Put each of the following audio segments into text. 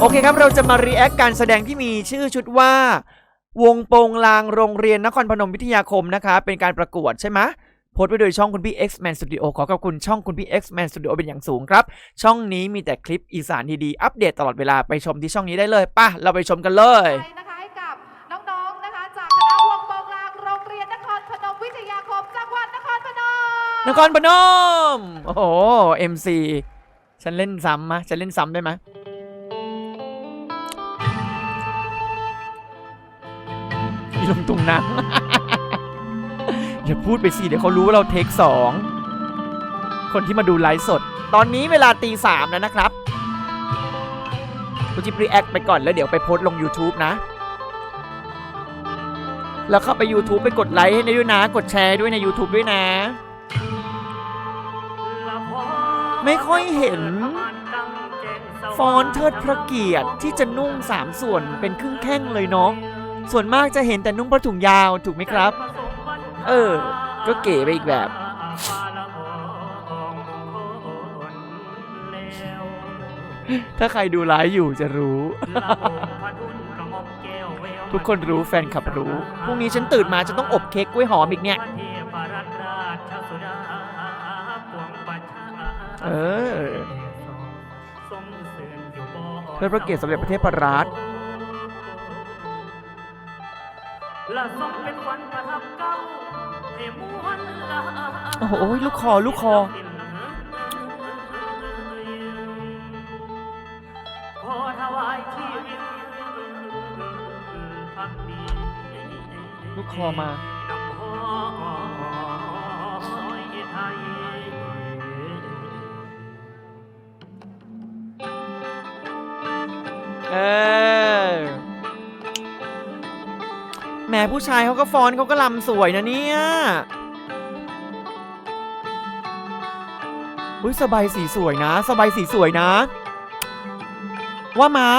โอเคครับ เราจะมารีแอคการแสดงที่มีชื่อชุดว่า วงโปงลางโรงเรียนนครพนมวิทยาคมนะคะ เป็นการประกวดใช่ไหมโพสต์ไปโดยช่องคุณพี่ X-Man Studio ขอขอบคุณช่องคุณพี่ X-Man Studio เป็นอย่างสูงครับ ช่องนี้มีแต่คลิปอีสานดีๆ อัปเดตตลอดเวลาไปชมที่ช่องนี้ได้เลยป่ะ เราไปชมกันเลย ไปนะคะให้กับน้องๆนะคะ จากคณะวงโปงลางโรงเรียนนครพนมวิทยาคมจังหวัดนครพนมนครพนม โอ้โห MC ฉันเล่นซ้ำมะฉันเล่นซ้ำได้ไหมย ลงตุงนังอย่าพูดไปสิเดี๋ยวเขารู้ว่าเราเทคสองคนที่มาดูไลฟ์สด ตอนนี้เวลาตีสามแล้วนะครับคุณจิปรีแอคไปก่อนแล้วเดี๋ยวไปโพสต์ลง YouTube นะ แล้วเข้าไป YouTube ไปกดไลค์ให้ด้วยนะ กดแชร์ด้วยใน YouTube ด้วยนะ ไม่ค่อยเห็น ฟอนเทิดพระเกียรติที่จะนุ่งสามส่วนเป็นครึ่งแข้งเลยเนาะ ส่วนมากจะเห็นแต่นุ่งผ้าถุงยาวถูกไหมครับ เออ ก็เก๋ไปอีกแบบ ถ้าใครดูไลฟ์อยู่จะรู้ ทุกคนรู้แฟนคลับรู้พรุ่งนี้ฉันตื่นมาจะต้องอบเค้กกล้วยหอมอีกเนี่ย เออเพื่อพระเกียรติสมเด็จพระเทพรัตน์ ละทรงเป็นวันประทับเก้าให้มวลละโอ้โหลูกคอลูกคอ ขอถวายชีวิตพักดี ลูกคอมา มผู้ชายเขาก็ฟ้อนเขาก็ลำสวยนะเนี่ยอุ้ยสบายสีสวยนะ สบายสีสวยนะ ว่ามา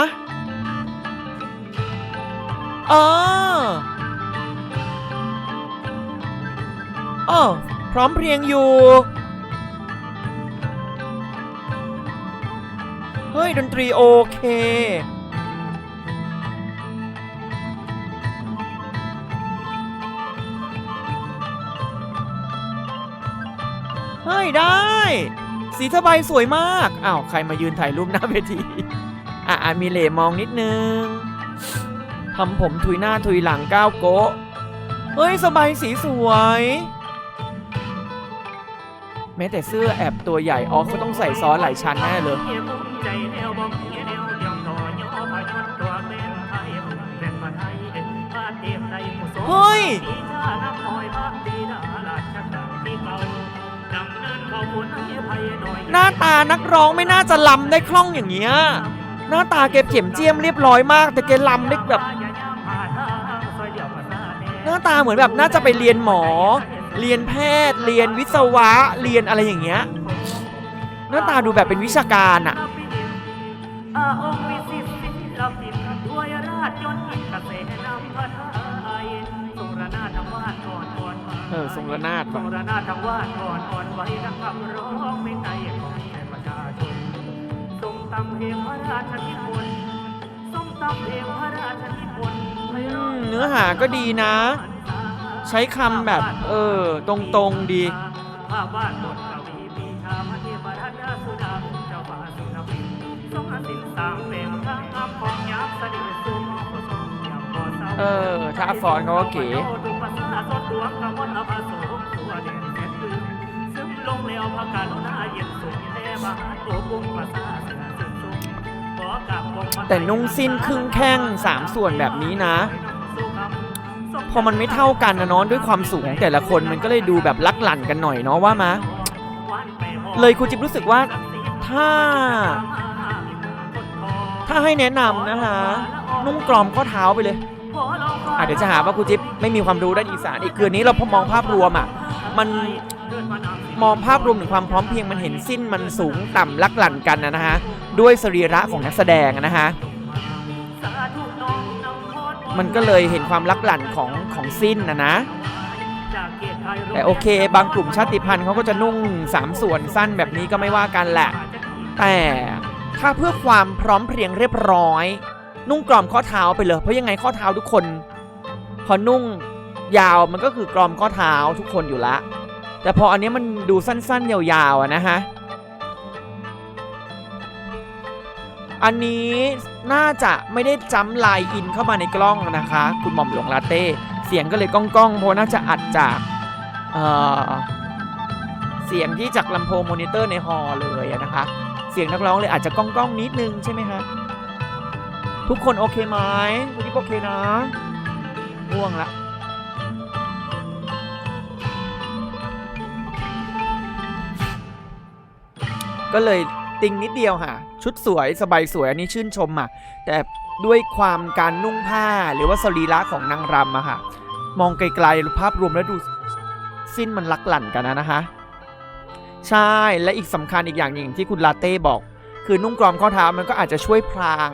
เออเออพร้อมเพรียงอยู่ เฮ้ย ดนตรีโอเค ได้ สีสบายสวยมาก อ้าว ใครมายืนถ่ายรูปหน้าเวที อะมีเหล่มองนิดนึงทำผมทุยหน้าทุยหลังก้าวโกะเฮ้ย สบายสีสวย แม้แต่เสื้อแอบตัวใหญ่ อ๋อเขาต้องใส่ซ้อนหลายชั้นแน่เลยเฮ้ย หอยพระดีดาราชการที่เก่าดำเนินขอบคุณให้ภัยหน่อยหน้าตานักร้องไม่น่าจะลำได้คล่องอย่างเงี้ย หน้าตาแกเข็มเจียมเรียบร้อยมาก แต่แกลำได้แบบ หน้าตาเหมือนแบบน่าจะไปเรียนหมอ เรียนแพทย์ เรียนวิศวะ เรียนอะไรอย่างเงี้ย หน้าตาดูแบบเป็นวิชาการอะ เออทรงระนาดทรว่ะงระนาดทวาดก่อนก่อนไว้ดังคำร้องไม่ในของแก่ประชาชนทรงตำเพลงพระราชนิพนธ์ทรงตำเพลงพระราชนิพนธ์ไพอืเราะมเนื้อหาก็ดีนะ ใช้คำแบบเออตรงๆดี ภาพวาดบทกวีปีชาพระเทพรัตนสุดาเจ้าฟ้าสุนทรีทรงอสินสามเพลงทั้งอัพของยักษ์สนิทสุขทรงยามบ่เศร้า เออถ้าฟอนเขาก็เก๋ทุก ภาสดดวงกำมลอภาโสมตัวเด่นแสนลืมซึมลงแล้วพระกรุณาเย็นสุขแท่มหาตัวบุ้งภาษาสนาสึกสุขขอกราบองแต่นุ่งสิ้นครึ่งแข้งสามส่วนแบบนี้นะ พอมันไม่เท่ากันนะเนาะด้วยความสูงของแต่ละคนมันก็เลยดูแบบลักหลั่นกันหน่อยเนาะว่ามาเลยครูจิ๊บรู้สึกว่าถ้า ถ้าให้แนะนำนะคะนุ่งกรอมข้อเท้าไปเลย อะเดี๋ยวจะหาว่าครูจิ๊บไม่มีความรู้ด้านอีสานอีกคืนนี้เราพอมองภาพรวมอะมันมองภาพรวมถึงความพร้อมเพรียงมันเห็นสิ้นมันสูงต่ำลักหลั่นกันนะฮะด้วยสรีระของนักแสดงนะฮะมันก็เลยเห็นความลักหลั่นของของสิ้นนะนะ แต่โอเค บางกลุ่มชาติพันธุ์เขาก็จะนุ่งสามส่วนสั้นแบบนี้ก็ไม่ว่ากันแหละ แต่ถ้าเพื่อความพร้อมเพรียงเรียบร้อย นุ่งกรอมข้อเท้าไปเลยเพราะยังไงข้อเท้าทุกคน อนุ่งยาวมันก็คือกรอมข้อเท้าทุกคนอยู่ละ แต่พออันนี้มันดูสั้นๆ ยาวๆนะฮะ อันนี้น่าจะไม่ได้จำลน์อินเข้ามาในกล้องนะคะ คุณหม่อมหลวงลาเต้ เสียงก็เลยก้องๆ เพราะน่าจะอัดจากเออเสียงที่จากลำโพงมอนิเตอร์ในฮอลเลยนะคะ เสียงนักร้องเลยอาจจะก้องๆนิดนึงใช่ไหมฮะทุกคนโอเคไหมวันนี้โอเคนะ ง่วงละก็เลยติงนิดเดียวค่ะ ชุดสวยสบายสวยอันนี้ชื่นชมอะ แต่ด้วยความการนุ่งผ้าหรือว่าสรีระของนางรำอะค่ะ มองไกลๆภาพรวมแล้วดูสิ้นมันลักหลั่นกันนะนะคะ ใช่และอีกสำคัญอีกอย่างหนึ่งที่คุณลาเต้บอก คือนุ่งกรอมข้อเท้ามันก็อาจจะช่วยพราง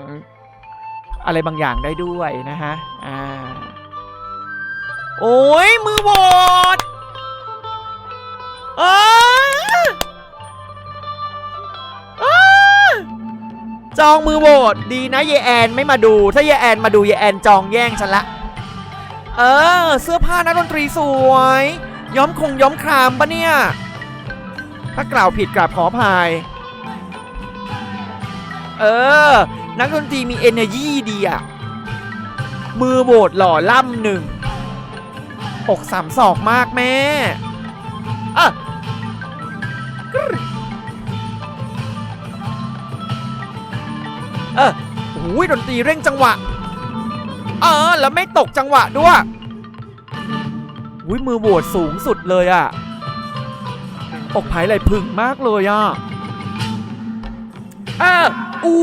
อะไรบางอย่างได้ด้วยนะฮะอ่า โอ้ยมือโบดเอออ้าจองมือโหวตดีนะเยแอนไม่มาดู ถ้าเยแอนมาดูเยแอนจองแย่งฉันละ เออ เสื้อผ้านักดนตรีสวย ย้อมคงย้อมครามปะเนี่ย ถ้ากล่าวผิดกราบขออภัยเออ นักดนตรีมี energy ดีอะมือโบดหล่อล่ำหนึ่ง อกสามศอกมากแม่อะเออโอ้ยดนตรีเร่งจังหวะ เออ แล้วไม่ตกจังหวะด้วยอุ้ยมือโหวดสูงสุดเลยอะอกไผ่ไหลพึ่งมากเลยอะเอออู้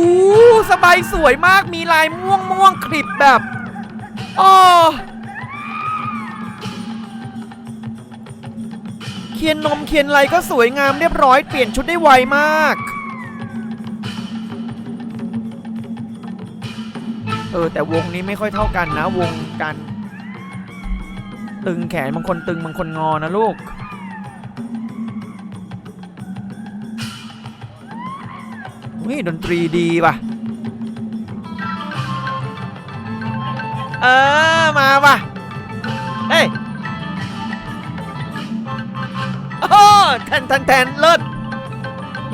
สบายสวยมากมีลายม่วงม่วงคลิปแบบอ๋อ คียนนมเคียนไรก็สวยงามเรียบร้อยเปลี่ยนชุดได้ไวมาก เออแต่วงนี้ไม่ค่อยเท่ากันนะ วงกัน ตึงแขนบางคนตึงบางคนงอนะลูกนี่ดนตรีดีป่ะ เออ มาป่ะ ทนแทนแทนเลิศ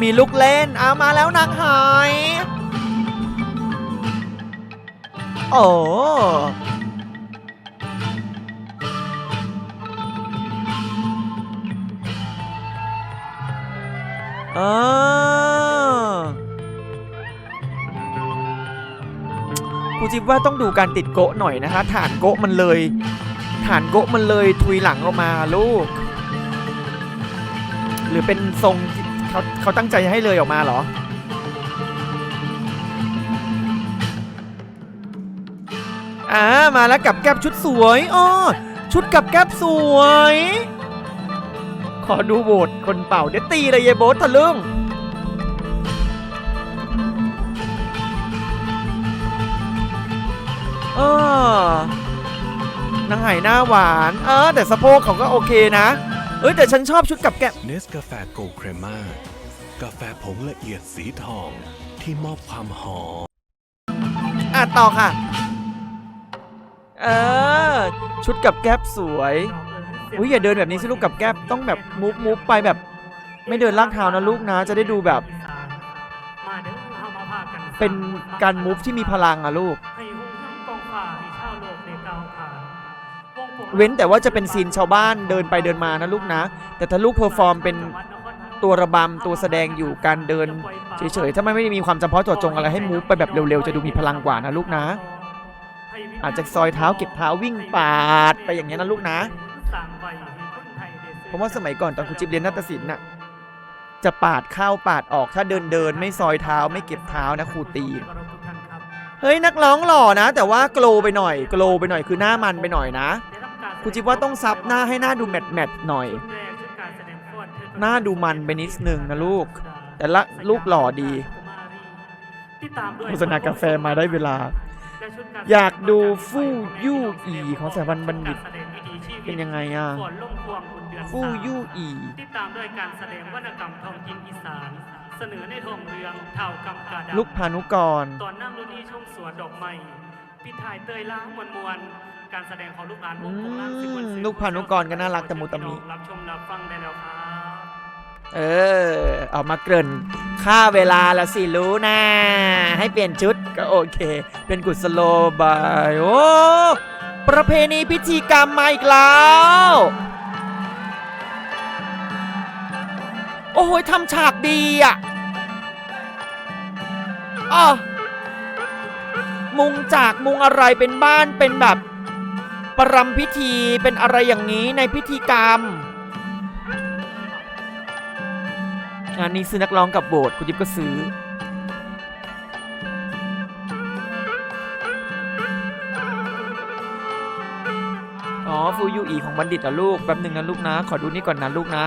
มีลูกเล่นเอามาแล้วนางหายโอ้เออกูจิบว่าต้องดูการติดโกะหน่อยนะคะฐานโกะมันเลย ฐานโกะมันเลยทุยหลังออกมาลูก หรือเป็นทรงเขาเขาตั้งใจให้เลยออกมาเหรอ อ่ามาแล้วกับแก๊บชุดสวยอ้อชุดกับแก๊บสวย ขอดูโบทคนเป่าเดี๋ยวตีเลยยายโบททะลึ่งเออนางไหหน้าหวาน เออ แต่สะโพกเขาก็โอเคนะ เอ้ยแต่ฉันชอบชุดกับแก๊บเนสกาแฟโกลด์เครม่ากาแฟผงละเอียดสีทองที่มอบความหอม อะต่อค่ะ เออ ชุดกับแก๊บสวย อุ้ยอย่าเดินแบบนี้สิลูกกับแก๊บต้องแบบมูฟมูฟไปแบบ ไม่เดินลากเท้านะลูกนะ จะได้ดูแบบมาเด้อเฮามาพากันเป็นการมูฟที่มีพลังอะลูก เว้นแต่ว่าจะเป็นซีนชาวบ้านเดินไปเดินมานะลูกนะ แต่ถ้าลูกเพอร์ฟอร์มเป็นตัวระบำตัวแสดงอยู่การเดินเฉยๆ ถ้าไม่ไม่ได้มีความจำเพาะเจาะจงอะไรให้มูฟไปแบบเร็วๆ จะดูมีพลังกว่านะลูกนะ อาจจะซอยเท้าเก็บเท้าวิ่งปาดไปอย่างเงี้นะลูกนะผมว่าสมัยก่อนตอนครูจิ๊บเรียนนาฏศิลป์น่ะจะปาดเข้าปาดออกถ้าเดินเดินไม่ซอยเท้าไม่เก็บเท้านะครูตีเฮ้ยนักร้องหล่อนะ แต่ว่าโกลว์ไปหน่อยโกลว์ไปหน่อยคือหน้ามันไปหน่อยนะ ครูจิ๊บว่าต้องซับหน้าให้หน้าดูแมทแมทหน่อย หน้าดูมันไปนิดนึงนะลูก แต่ละลูกหล่อดีโฆษณากาแฟมาได้เวลา อยากดูฟู่ยู่อีของสถาบันบัณฑิต เป็นยังไงอะฟู่ยู่อีติดตามด้วยการแสดงวรรณกรรมท้องถิ่นอีสานเสนอในทองเรืองเท่ากำกาดลูกพานุกร ตอนนั่งรุ่นนี้ชมสวนดอกไม้ปิดท้ายเตยล้างมวลมวล การแสดงของลูกหลานวงโปงลางสิบวันอืมสิบลูกพานุกรก็น่ารักตะมุตะมิ รับชมรับฟังได้แล้วครับเออออกมาเกริ่นค่าเวลาละสิรู้นะ ให้เปลี่ยนชุดก็โอเค เป็นกุศโลบายโอ้ประเพณีพิธีกรรมมาอีกแล้ว โอ้โหทำฉากดีอะอ๋อมุงจากมุงอะไรเป็นบ้านเป็นแบบ ประรำพิธีเป็นอะไรอย่างนี้ในพิธีกรรมงานนี้ซื้อนักร้องกับโบสถ์คุณจิ๊บก็ซื้อ อ๋อ ฟูยูอีของบัณฑิตเหรอลูก แป๊บหนึ่งนะลูกนะ ขอดูนี่ก่อนนะลูกนะ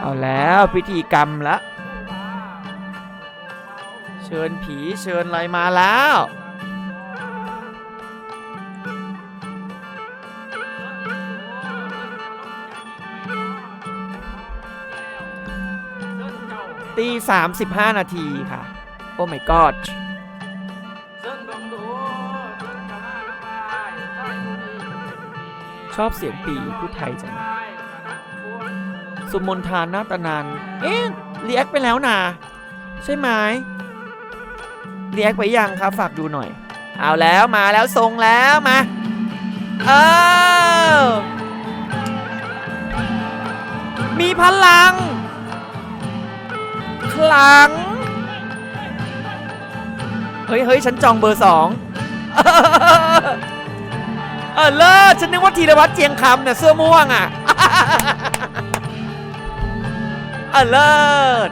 เอาแล้วพิธีกรรมละ เชิญผีเชิญอะไรมาแล้ว ตีสามสิบห้านาทีค่ะ โอ้ my god ชอบเสียงปีพูดไทยจัง สุมนทานนาตนาน เอ๊ะรีแอคไปแล้วนะใช่ไหมรีแอคไปยังครับ ฝากดูหน่อย เอาแล้วมาแล้วทรงแล้วมาเออมีพลัง คลังเฮ้ยเฮ้ยฉันจองเบอร์สองเออเลิศฉันนึกว่าธีรวัตรเจียงคำเนี่ยเสื้อม่วงอะเออเลิศ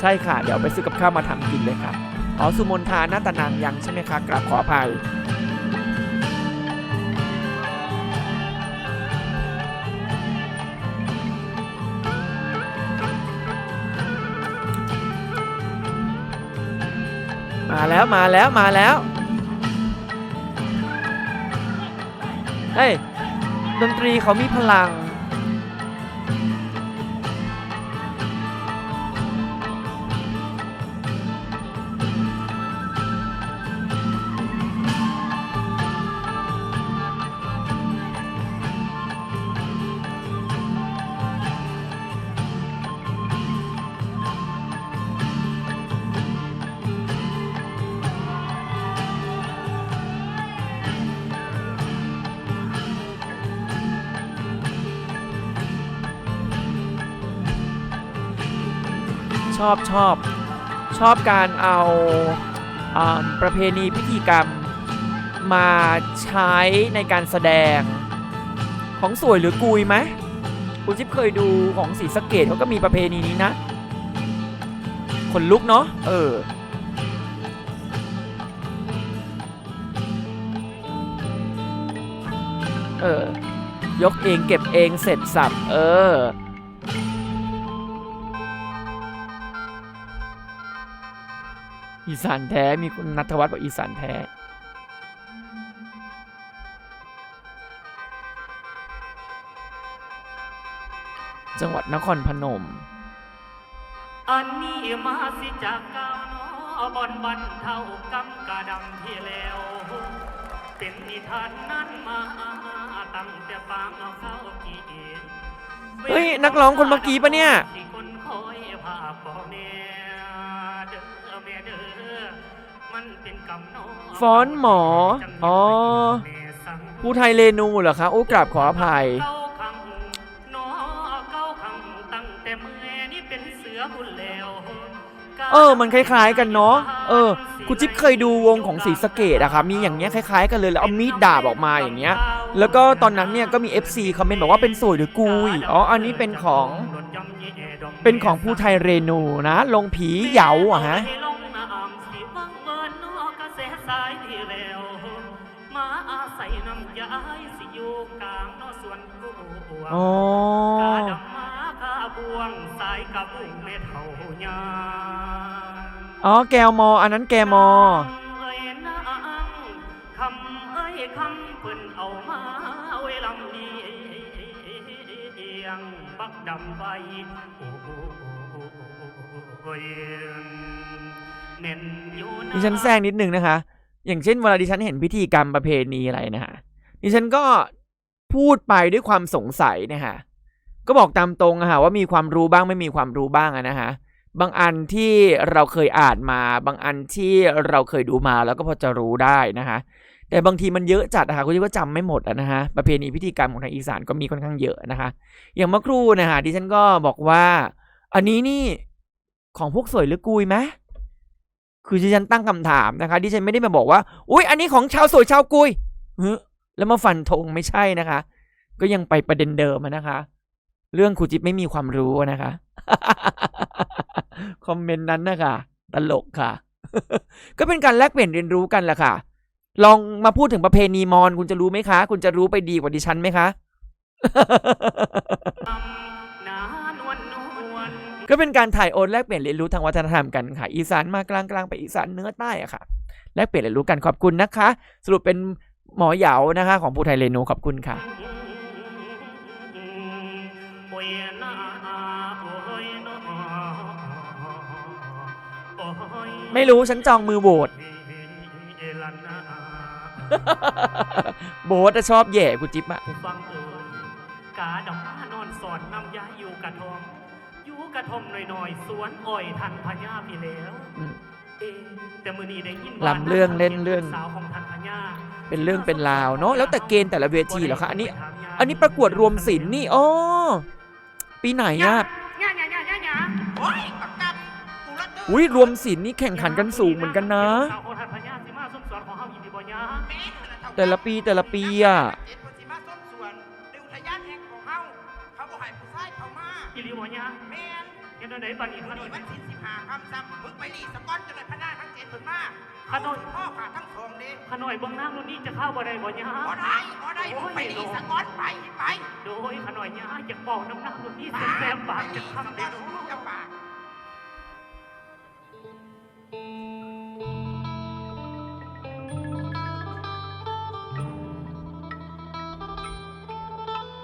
ใช่ค่ะ เดี๋ยวไปซื้อกับข้าวมาทำกินเลยค่ะอ๋อสุมนทานาตนังยังใช่ไหมคะกราบขออภัย มาแล้วมาแล้วมาแล้วเฮ้ยดนตรีเขามีพลัง ชอบชอบชอบการเอาอ่าประเพณีพิธีกรรมมาใช้ในการแสดงของสวยหรือกุยไหมคุณจิ๊บเคยดูของสีสะเกตเขาก็มีประเพณีนี้นะขนลุกเนาะเออเออยกเองเก็บเองเสร็จสับเออ อีสานแท้มีคุณนัทวัฒน์บอกอีสานแท้จังหวัดนครพนม อันนี้มาสิจากเก้าวหนอบอนบันเท่ากำกาดำที่แล้ว เป็นนิทานนั้นมาตั้งแต่ปางเอาเข้ากีเฮ้ย นักร้องคนเมื่อกี้ปะเนี่ย ที่คนคอยพาพ่อแม่ ฟ้อนหมอ อ๋อแม่สั่งผู้ไทยเรนูเหรอคะโอ้กราบขออภัยเก้าขังหนอเก้าขังตั้งแต่เมื่อนี่เป็นเสือบุญแล้วเออ มันคล้าย ๆ กันเนาะ เออคุณจิ๊บเคยดูวงของสีสะเกตอะค่ะ มีอย่างเงี้ยคล้าย ๆ กันเลย แล้วเอามีดดาบออกมาอย่างเงี้ย แล้วก็ตอนนั้นเนี่ยก็มี FC คอมเมนต์บอกว่าเป็นสวยหรือกุย อ๋อ อันนี้เป็นของ เป็นของผู้ไทยเรนูนะ ลงผีเหยาอะฮะ อ๋อกาดำมาคาบวงสายกับบุ้งเม็ดเท่ายาอ๋อแกวมอ อันนั้นแกมอ เอ้ยนายคำเพิ่นเอามาไว้ลำเลียงบักดำไว้โอ้ยเน้นอยู่ะดิฉันแซงนิดนึงนะคะ อย่างเช่นเวลาดิฉันเห็นพิธีกรรมประเพณีอะไรนะฮะดิฉันก็ พูดไปด้วยความสงสัยนะฮะก็บอกตามตรงอะฮะว่ามีความรู้บ้างไม่มีความรู้บ้างอะนะฮะบางอันที่เราเคยอ่านมา บางอันที่เราเคยดูมาแล้วก็พอจะรู้ได้นะคะแต่บางทีมันเยอะจัดอะค่ะคุณก็จำไม่หมดอะนะฮะประเพณีพิธีกรรมของทางอีสานก็มีค่อนข้างเยอะนะคะอย่างเมื่อครู่นะฮะดิฉันก็บอกว่า อันนี้นี่ของพวกสวยหรือกุยไหมคือดิฉันตั้งคำถามนะคะดิฉันไม่ได้มาบอกว่า อุ้ยอันนี้ของชาวสวยชาวกุยเฮ้ย แล้วมาฟันธงไม่ใช่นะคะ ก็ยังไปประเด็นเดิมนะคะ เรื่องครูจิ๊บไม่มีความรู้นะคะคอมเมนต์นั้นนะคะตลกค่ะ ก็เป็นการแลกเปลี่ยนเรียนรู้กันแหละค่ะ ลองมาพูดถึงประเพณีมอญคุณจะรู้ไหมคะ คุณจะรู้ไปดีกว่าดิฉันไหมคะก็เป็นการถ่ายโอนแลกเปลี่ยนเรียนรู้ทางวัฒนธรรมกันค่ะ อีสานมากลางกลางไปอีสานเหนื้อใต้อะค่ะ แลกเปลี่ยนเรียนรู้กันขอบคุณนะคะ สรุปเป็น หมอเหยานะคะ ของภูไทยเรนูขอบคุณค่ะโอ้ยนาโอ้ยนอโอ้ยไม่รู้ฉันจองมือโหวตเอลันนาโบสอะชอบแย่กูจิ๊บอะฟังเอ่ยกาดอกมานอนสอนนำยาอยู่กระทอมอยู่กระทอมหน่อยๆ สวนอ้อยทันพญาพี่แล้วอืมเอ๊ะแต่มือนี้ได้ยินลำเรื่องเล่นเรื่องสาวของทันพญา เป็นเรื่องเป็นราวเนาะแล้วแต่เกณฑ์แต่ละเวทีเหรอคะอันนี้ อันนี้ประกวดรวมศิลป์นี่อ๋อปีไหนอะย่าย่าย่าย่าย่าโอ้ยปักกับกูละตื้อุ้ยรวมศิลป์นี่แข่งขันกันสูงเหมือนกันนะสาวของทันพญาสิมาส้มสอนของเฮาอีดีบ่ย่าแม่นเท่าแต่ละปีแต่ละปีอะเจ็ดคนสิมาส้มส่วนในอุทยานแห่งของเฮาเขาบอกให้ผู้ชายเขามาอีหลีบ่ย่าแม่นเฮ็ดจังได๋บัดนี้วัขนนนี้มวันที่สิบห้าคำซ้ำมึงไปรีสกอตจนได้พนาทั้งเจ็ดคนมา ขนมพ่อขาทั้งสองเด้ขน่อยเบิ่งนางรุ่นนี้จะเข้าบ่ได้บ่ย่าบ่ได้บ่ได้มึงไปรีสกอตไปไปโดยขน่อยย่าอยากบอกน้ำนางรุ่นนี้แซ่บๆปากจะคำเด้อเจ้าปาก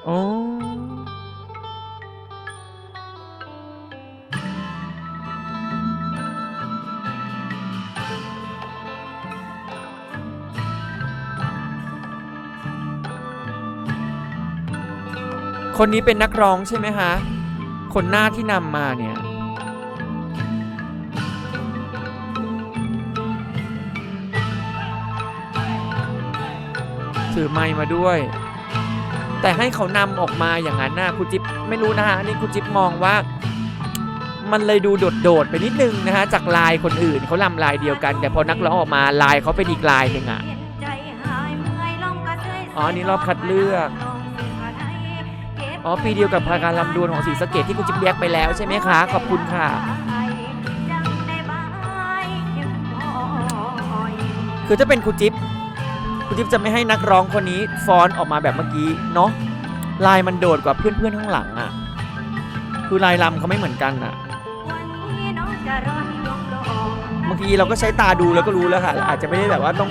อ๋อ คนนี้เป็นนักร้องใช่ไหมคะคนหน้าที่นำมาเนี่ยถือไมค์มาด้วย แต่ให้เขานำออกมาอย่างนั้นนะครูจิ๊บไม่รู้นะฮะอันนี่ครูจิ๊บมองว่า มันเลยดูโดดๆไปนิดนึงนะฮะจากลายคนอื่นเขาลำลายเดียวกัน แต่พอนักร้องออกมาลายเขาเป็นอีกลายหนึ่งอะอ๋ออันนี้รอบคัดเลือก อ๋อปีเดียวกับพาการลำดวนของศรีสะเกดที่ครูจิ๊บแยกไปแล้วใช่ไหมคะ ขอบคุณค่ะ คือถ้าเป็นครูจิ๊บครูจิ๊บจะไม่ให้นักร้องคนนี้ฟ้อนออกมาแบบเมื่อกี้เนาะลายมันโดดกว่าเพื่อนๆข้างหลังอะ คือลายลำเขาไม่เหมือนกันอะบางทีเราก็ใช้ตาดูแล้วก็รู้แล้วค่ะอาจจะไม่ได้แบบว่าต้อง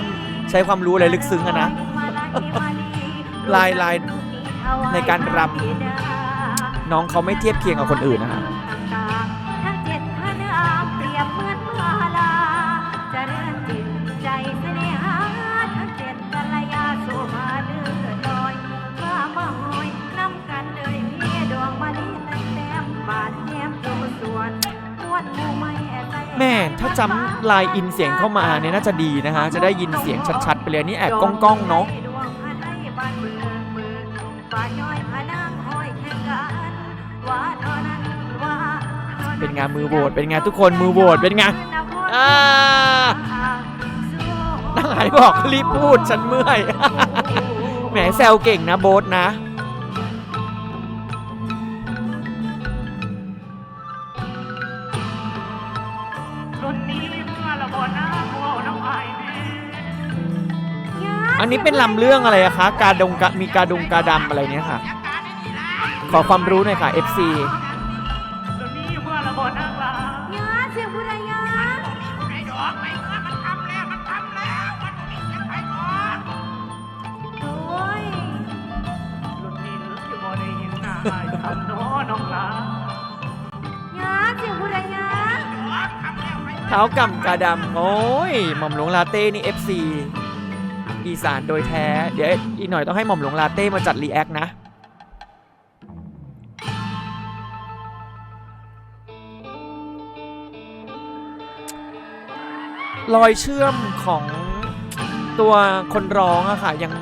ใช้ความรู้อะไรลึกซึ้งอะนะลายลาย ในการรำน้องเขาไม่เทียบเคียงกับคนอื่นนะคะทั้งเจ็ดพระนามเปรียบเหมือนมาลาเจะเรื่อนจิตใจเสน่หาทั้งเจ็ดกัลยาโสภาเลือดลอยว่ามาหอยน้ำกันเลยพี่ดวงมะลิแต่แต้มบาดแย้มตัวส่วนมวนหมู่ไม่แอบใจแม่ถ้าจำลายอินเสียงเข้ามาเนี่ยน่าจะดีนะคะจะได้ยินเสียงชัดๆ ไปเลยนี่แอบก้องๆเนาะดวงพระ เท่านั้นเป็นไงานมือโหวตเป็นไงานทุกคนมือโหวตเป็นไงอ่านั่งหายบอกรีบพูดฉันเมื่อย แหมแซวเก่งนะโบ๊ทนะรุ่นนี้เมื่อละบ่น้ำวัวน้ำอายแม่อันนี้เป็นลำเรื่องอะไรอะคะกาดงกะมีกาดงกาดำอะไรเนี่ยค่ะจัดการได้ดีละขอความรู้หน่อยค่ะ FC รุ่ เท้ากำกาดำโอ้ยหม่อมหลวงลาเต้นี่ FC อีสานโดยแท้ เดี๋ยวอีกหน่อยต้องให้หม่อมหลวงลาเต้มาจัดรีแอคนะ รอยเชื่อมของตัวคนร้องอะค่ะ ยัง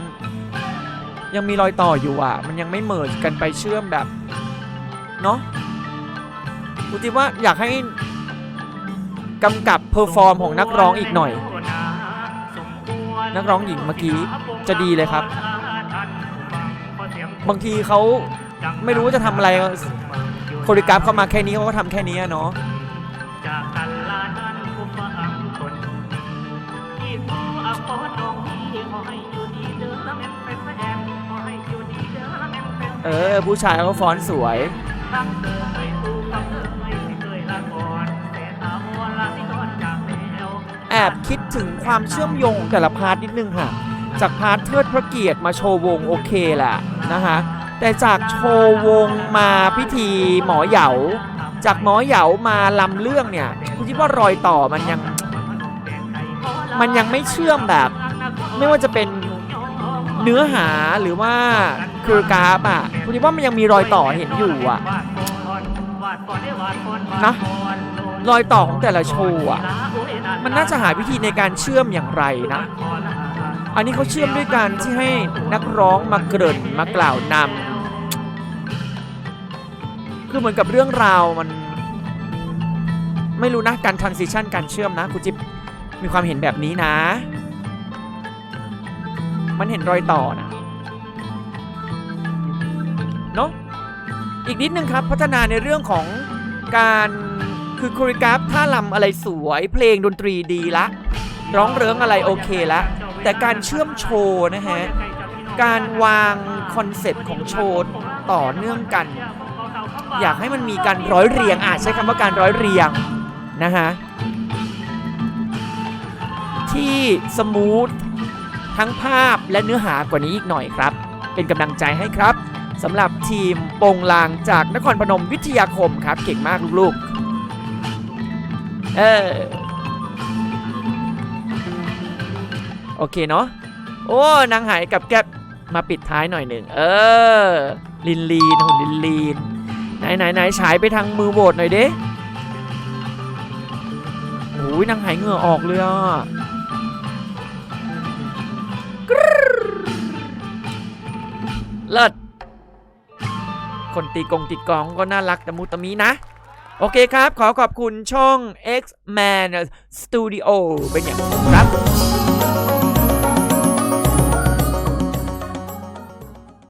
ยังมีรอยต่ออยู่อะมันยังไม่เมิร์กันไปเชื่อมแบบ เนาะกูคิดว่าอยากให้ กำกับเพอร์ฟอร์มของนักร้องอีกหน่อย นักร้องหญิงเมื่อกี้จะดีเลยครับ บางทีเขาไม่รู้จะทำอะไรโคริกราฟเข้ามาแค่นี้เขาก็ทำแค่นี้เนาะเออ ผู้ชายเขาฟ้อนสวย อบคิดถึงความเชื่อมโยงแต่ละพาร์ทนิดนึงค่ะ จากพาร์ทเทิดพระเกียรติมาโชว์วงโอเคแหละนะคะแต่จากโชว์วงมาพิธีหมอเหยา จากหมอเหยามาลำเรื่องเนี่ยคุณคิดว่ารอยต่อมันยัง มันยังไม่เชื่อมแบบ ไม่ว่าจะเป็นเนื้อหาหรือว่าคือกราฟอะคุณคิดว่ามันยังมีรอยต่อเห็นอยู่อะนะ รอยต่อของแต่ละโชว์อะมันน่าจะหาวิธีในการเชื่อมอย่างไรนะ อันนี้เขาเชื่อมด้วยการที่ให้นักร้องมาเกริ่นมากล่าวนำคือเหมือนกับเรื่องราวมัน ไม่รู้นะการ transition การเชื่อมนะคุณจิ๊บมีความเห็นแบบนี้นะ มันเห็นรอยต่อนะเนาะอีกนิดนึงครับพัฒนาในเรื่องของการ คือโคริกราฟท่าลำอะไรสวย เพลงดนตรีดีละ ร้องเริงอะไรโอเคละ แต่การเชื่อมโชว์นะฮะ การวางคอนเซ็ปต์ของโชว์ต่อเนื่องกัน อยากให้มันมีการร้อยเรียงอาจใช้คำว่าการร้อยเรียงนะฮะ ที่สมูททั้งภาพและเนื้อหากว่านี้อีกหน่อยครับ เป็นกำลังใจให้ครับสำหรับทีมโปงลางจากนครพนมวิทยาคมครับ เก่งมากลูกๆ เออ โอเคเนาะ โอ้ นางหายกับแก๊บมาปิดท้ายหน่อยหนึ่ง เออ ลินลีนหุ่นลินลีน ไหนไหนไหนฉายไปทางมือโบดหน่อยเด้โอ้ยนางหายเหงื่อออกเลยอะกรดเลิศคนตีกงตีกองก็น่ารักตะมุตะมีนะ โอเคครับ ขอขอบคุณช่อง X-Man Studio เป็นอย่างครับ